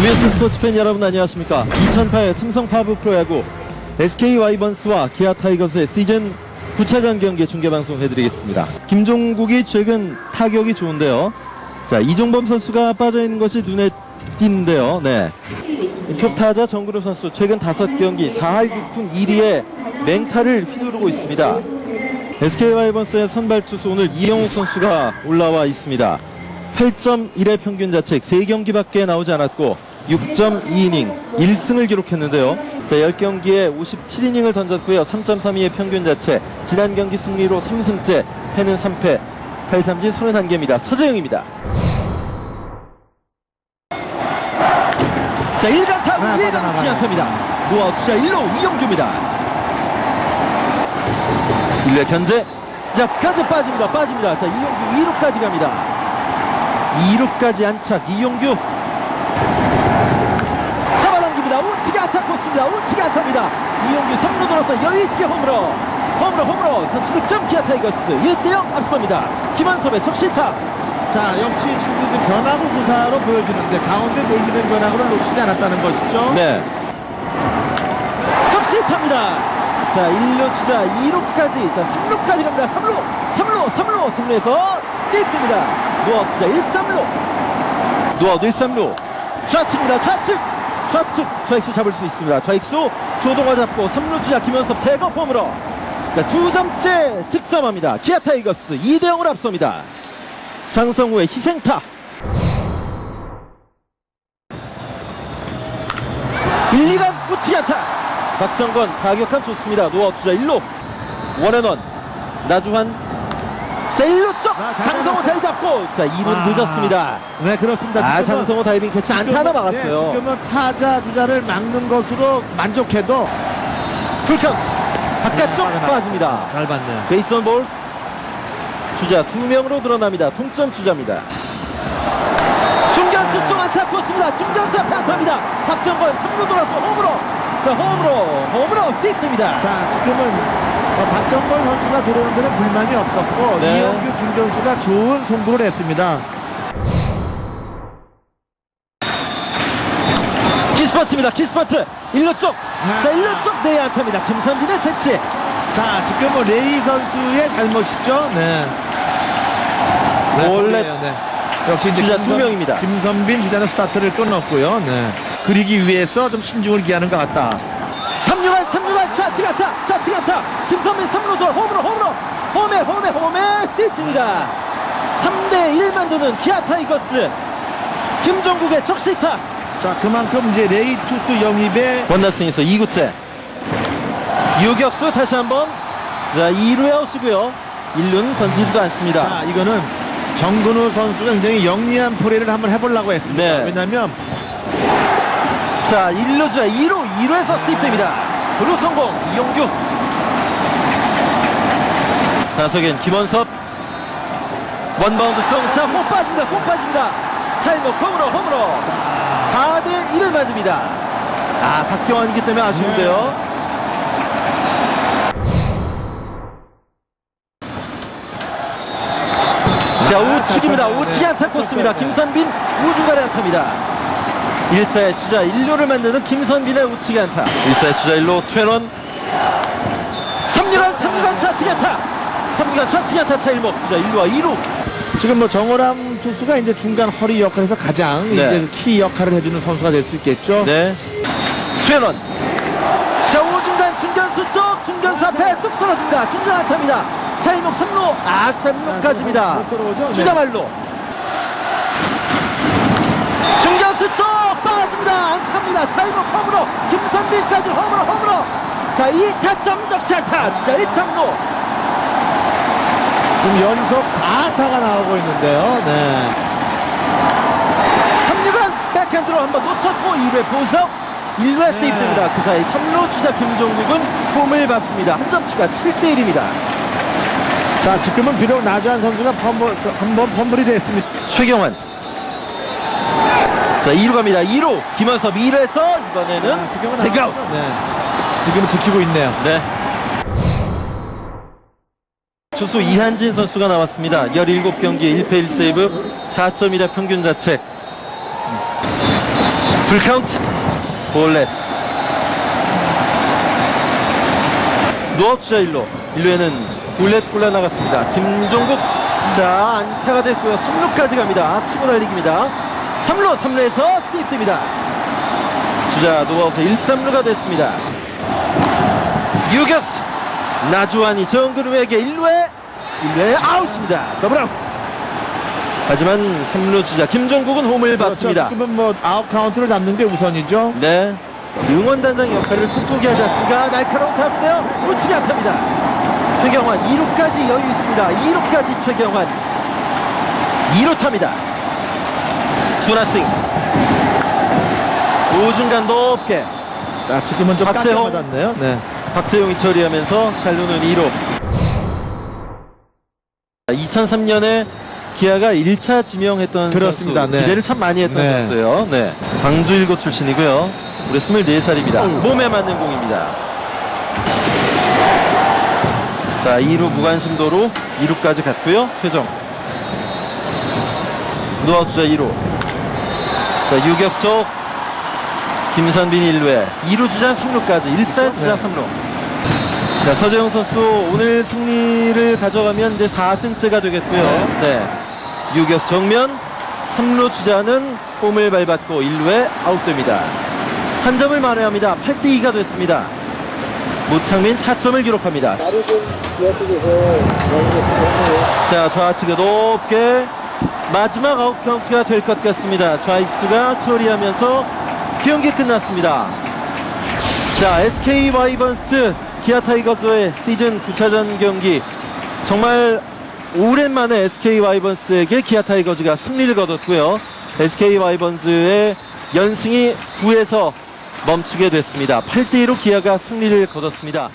OBS 스포츠 팬 여러분 안녕하십니까? 2008 삼성 파브 프로야구 SK 와이번스와 기아 타이거스의 시즌 9차전 경기 중계방송 해드리겠습니다. 김종국이 최근 타격이 좋은데요. 자 이종범 선수가 빠져있는 것이 눈에 띄는데요. 네. 톱타자 정근우 선수 최근 5경기 4할 6푼 1위의 맹타를 휘두르고 있습니다. SK 와이번스의 선발 투수 오늘 이영욱 선수가 올라와 있습니다. 8.1의 평균 자책 3경기밖에 나오지 않았고 6.2이닝 1승을 기록했는데요. 자, 10경기에 57이닝을 던졌고요. 3.32의 평균 자책 지난 경기 승리로 3승째 패는 3패 8삼진 31개입니다. 서재영입니다. 자, 1간 타 아, 위에 빠져나가요. 남지 않답니다. 노아웃 주자 1루 이용규입니다. 1루의 견제. 자, 견제 빠집니다. 빠집니다. 자, 이용규 2루까지 갑니다. 2루까지 안착 이용규 잡아당깁니다 우측에 안타 꽂습니다. 우측에 안타입니다. 이용규 3루 돌아서 여유있게 홈으로 홈으로 홈으로 선수 득점 기아 타이거스. 1대0 앞섭니다. 김한섭의 적시타. 자, 역시 지금 그 변화구 구사로 보여주는데 가운데 몰리는 변화구를 놓치지 않았다는 것이죠. 네. 적시타입니다. 자 1루 주자 2루까지. 자 3루까지 갑니다. 3루 3루 3루. 3루에서 세이프입니다. 노아웃 주자 1, 3루. 노아웃 1, 3루. 좌측입니다. 좌측 좌측 좌익수 잡을 수 있습니다. 좌익수 조동화 잡고 3루 주자 김현섭 태거 폼으로. 자, 두 점째 득점합니다. 기아 타이거스 2대 0을 앞섭니다. 장성우의 희생타. 1, 2간 우측 안타. 박정건 타격감 좋습니다. 노아웃 주자 1루. 원앤원. 나주환 자 1루 쪽 아, 잘 장성호 잘 잡고. 자 2분 아, 늦었습니다. 네, 그렇습니다. 아 지금은- 장성호 다이빙 캐치 안타 하나 막았어요. 네, 지금은 타자 주자를 막는 것으로 만족해도 풀카운트. 바깥쪽 네, 빠집니다. 잘 봤네요. 베이스원 볼스. 주자 두 명으로 드러납니다. 통점 주자입니다. 중견수 쪽 안타 꽂습니다. 중견수 앞에 안타입니다. 박정건 3루 돌아서 홈으로. 자 홈으로 홈으로 세이프입니다. 자, 지금은 어, 박정걸 선수가 들어오는 데는 불만이 없었고 네. 이영규 중견수가 좋은 송구를 했습니다. 키스퍼트입니다 키스퍼트 1루 쪽 네. 자 1루 쪽 내야 안타입니다 김선빈의 재치 자, 지금 뭐 레이 선수의 잘못이죠. 네. 네, 원래 네. 역시 주자 김선- 두 명입니다. 김선빈 주자는 스타트를 끊었고요. 네. 그리기 위해서 좀 신중을 기하는 것 같다. 3루간 3루간 좌측 안타 좌측 안타 김선빈 3루 돌아 홈으로 홈으로. 홈에 홈에 홈에 세이프입니다. 3대1 만드는 기아 타이거스. 김종국의 적시타. 자, 그만큼 이제 레이 투수 영입에 원나스에서 2구째. 유격수 다시 한번. 자 2루에 아웃이고요. 1루는 던지지도 않습니다. 자, 이거는 정근우 선수가 굉장히 영리한 플레이를 한번 해보려고 했습니다. 네. 왜냐면 자 1루 주자 2루 2루에서 세이프입니다 블루 성공 이용규. 타석엔 김원섭. 원바운드 송자못 빠집니다 못 빠집니다. 찰목 홈으로 홈으로. 4대 1을 만듭니다. 아 박경환이기 때문에 아쉬운데요. 자 우측입니다. 우측에 안타 꽂습니다. 김선빈 우중간에 안타입니다 1사의 주자 1루를 만드는 김선빈의 우측에 안타. 1사의 주자 1루 퇴원 3루간 3루간 좌측에 안타. 3루간 좌측에 안타 차일목 주자 1루와 2루. 지금 뭐 정호람 투수가 이제 중간 허리 역할에서 가장 네. 이제 키 역할을 해주는 선수가 될 수 있겠죠. 네. 퇴원 자 우중간 중견수 쪽 중견수 앞에 뚝 떨어집니다. 중간 안타입니다. 차일목 3루. 아 3루까지입니다. 못 들어오죠? 주자 네. 말로 중견수 쪽 빠집니다 안타입니다 차이목 홈으로 김선빈까지 홈으로 홈으로 자 2타점 적시 안타 주자 1타로 지금 연속 4타가 나오고 있는데요. 네. 3루간 백핸드로 한번 놓쳤고 2회 보석 1루에 네. 세이프입니다 그 사이 3루 주자 김종국은 홈을 받습니다 한 점치가 7대1입니다 자, 지금은 비록 나주한 선수가 펌블, 한번 펌블이 됐습니다. 최경환 자 2루 갑니다 2루 김원섭 2루에서 이번에는 아, 지금은 태그아웃 나왔죠? 네. 지금은 지키고 있네요. 네. 투수 이한진 선수가 나왔습니다. 17경기 1패 1세이브 4.1의 평균 자책. 풀카운트 볼넷 주자 1루 1루에는 볼넷 골라 나갔습니다 김종국 자 안타가 됐고요 3루까지 갑니다 치고 날리기입니다 3루 3루에서 스입됩니다 주자 노아웃에 1, 3루가 됐습니다 유격수 나주환이 정근우에게 1루에 1루에 아웃입니다 더블아웃 하지만 3루 주자 김종국은 홈을 그렇죠. 받습니다 지금은 뭐 아웃 카운트를 잡는 게 우선이죠. 네. 응원단장 역할을 톡톡히 하지 않습니까? 날카로운 타인데요 놓치지 않답니다. 최경환 2루까지 여유 있습니다. 2루까지 최경환 2루 탑니다. 투나싱 우중간 높게 자, 지금은 좀 박재홍. 맞았네요. 네. 박재용이 처리하면서 잘루는 2루 2003년에 기아가 1차 지명했던 그렇습니다. 선수, 네. 기대를 참 많이 했던 네. 선수예요. 네. 광주 일고 출신이고요. 올해 24살입니다. 어우. 몸에 맞는 공입니다. 자, 2루 무관심도로 2루까지 갔고요. 최정. 노아웃주자 2루. 자, 유격수 쪽 김선빈 1루에 2루 주자 3루까지 1사 주자 네. 3루. 자, 서재영 선수 오늘 승리를 가져가면 이제 4승째가 되겠고요. 네. 유격 정면 3루 주자는 홈을 밟았고 1루에 아웃됩니다. 한 점을 만회합니다. 8대 2가 됐습니다. 모창민 타점을 기록합니다. 자, 좌측에 높게 마지막 아웃 카운트가 될 것 같습니다. 좌익수가 처리하면서 경기 끝났습니다. 자, SK 와이번스 기아 타이거즈의 시즌 9차전 경기 정말 오랜만에 SK 와이번스에게 기아 타이거즈가 승리를 거뒀고요. SK 와이번스의 연승이 9에서 멈추게 됐습니다. 8대2로 기아가 승리를 거뒀습니다.